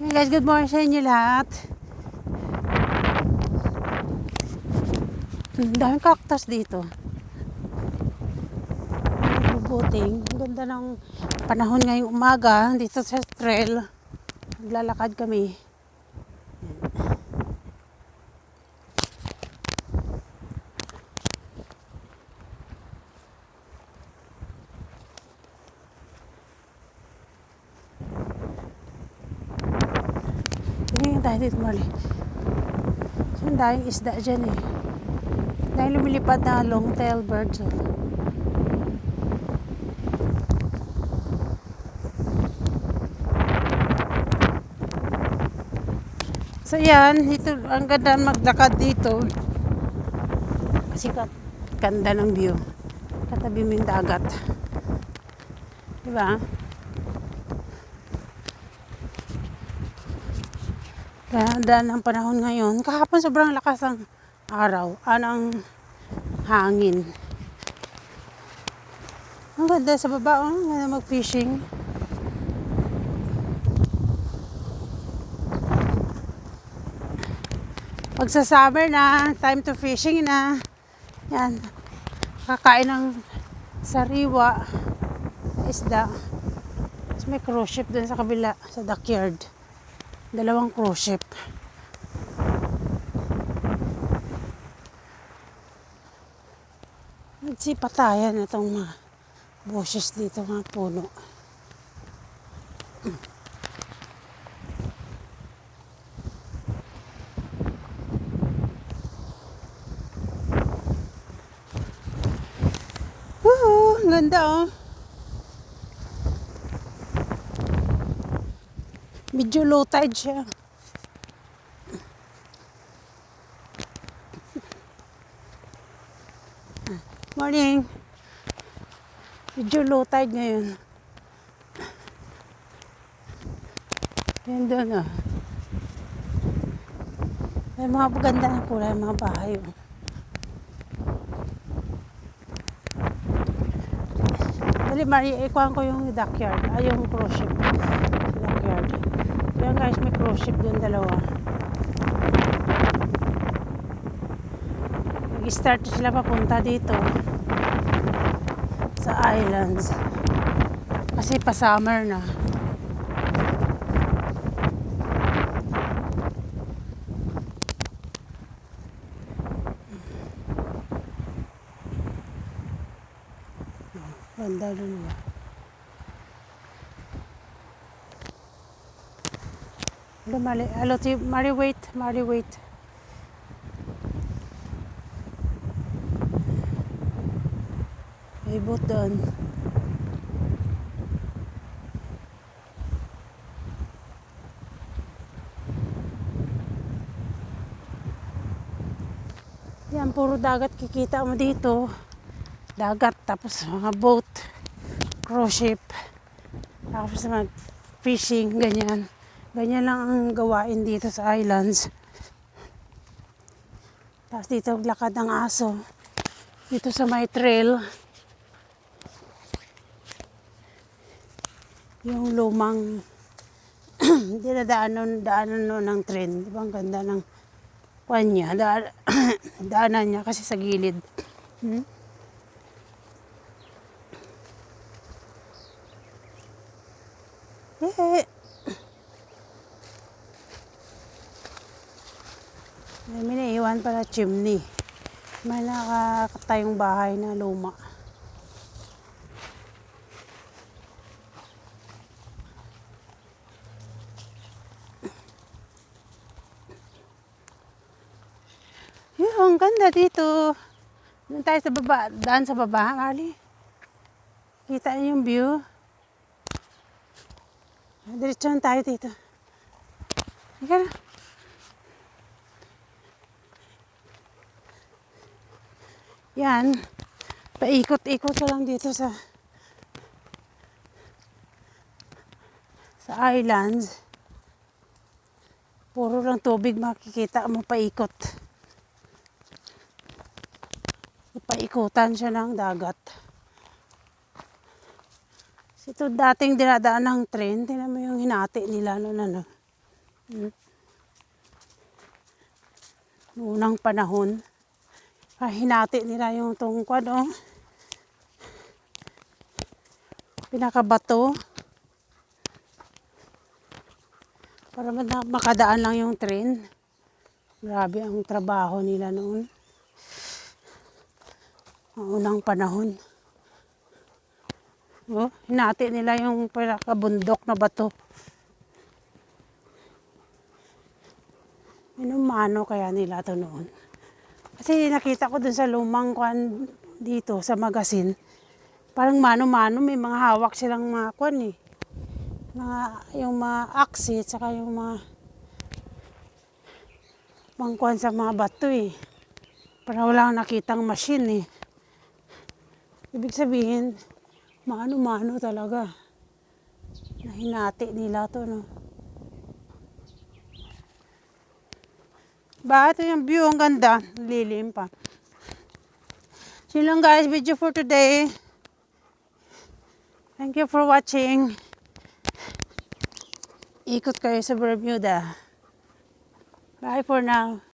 Hey guys, good morning sa inyo lahat. Ang daming cactus dito. Bubuting. Ang ganda ng panahon ngayong umaga dito sa trail. Naglalakad kami. Tingnan tayo dito mali. So, ang daming isda dyan eh. Dahil lumilipad na long-tail birds. Oh. So yan, ito ang ganda maglakad dito. Kasi kat ganda ng view. Katabi mo yung dagat. Diba? Ganda ng panahon ngayon. Kahapon sobrang lakas ang araw. Anang hangin. Ang ganda sa baba. Oh. Ang ganda mag-fishing. Pag sa summer na, time to fishing na. Yan. Kakain ng sariwa. Isda. Tapos may cruise ship dun sa kabila, sa dockyard. Dalawang cruise ship. Nagsipatayan itong mga bushes dito, mga puno. Woohoo! Ang ganda oh. Medyo low tide siya. Morning. Medyo low tide ngayon. Yan doon oh. May mga paganda ng kulay, mga bahay oh. Dali, Mari, ikuhan ko yung dockyard. Ay, yung cruise ship. Dockyard. Yan guys, may cruise ship doon dalawa. Nag-start sila papunta dito. Sa islands. Kasi pa-summer na. Ganda dun ba? Hello, Mali. Hello, ti Mari, wait. Mari, wait. May boat. Yan, puro dagat kikita mo dito dagat tapos mga boat cruise ship tapos mag fishing ganyan ganyan lang ang gawain dito sa islands. Tapos dito lakad ng aso. Dito sa may trail. Yung lumang dinadaanan daanan no ng train. Di ba? Ang ganda ng kanya da, daanan niya kasi sa gilid. Hmm? Eh. May minaiwan pala chimney. May nakakatayong bahay na luma. Yun, ang ganda dito. Doon tayo sa baba, daan sa baba, Mali. Kita niyo yung view. Diretsuhan tayo dito. Halika na. Yan. Paikot-ikot ka lang dito sa sa islands. Puro lang tubig makikita mo paikot. Paikutan siya ng dagat. Ito dating dinadaan ng train. Tingnan mo yung hinati nila noon ano. Hmm. Unang panahon. Hinati nila yung tungkod, oh. Pinakabato. Para makadaan lang yung train. Grabe ang trabaho nila noon. Ang unang panahon. Oh, hinati nila yung pinakabundok na bato. Minumano kaya nila to noon. Kasi nakita ko dun sa lumang kwan dito sa magasin. Parang mano-mano may mga hawak silang mga kwan eh. Mga, yung mga axe at saka yung mga mangkwan sa mga bato eh. Parang wala akong nakitang machine eh. Ibig sabihin, mano-mano talaga. Na hinati nila to, no? Ba, ito yung view, ang ganda. Lilim pa. So lang guys, video for today. Thank you for watching. Ikot kayo sa Bermuda. Bye for now.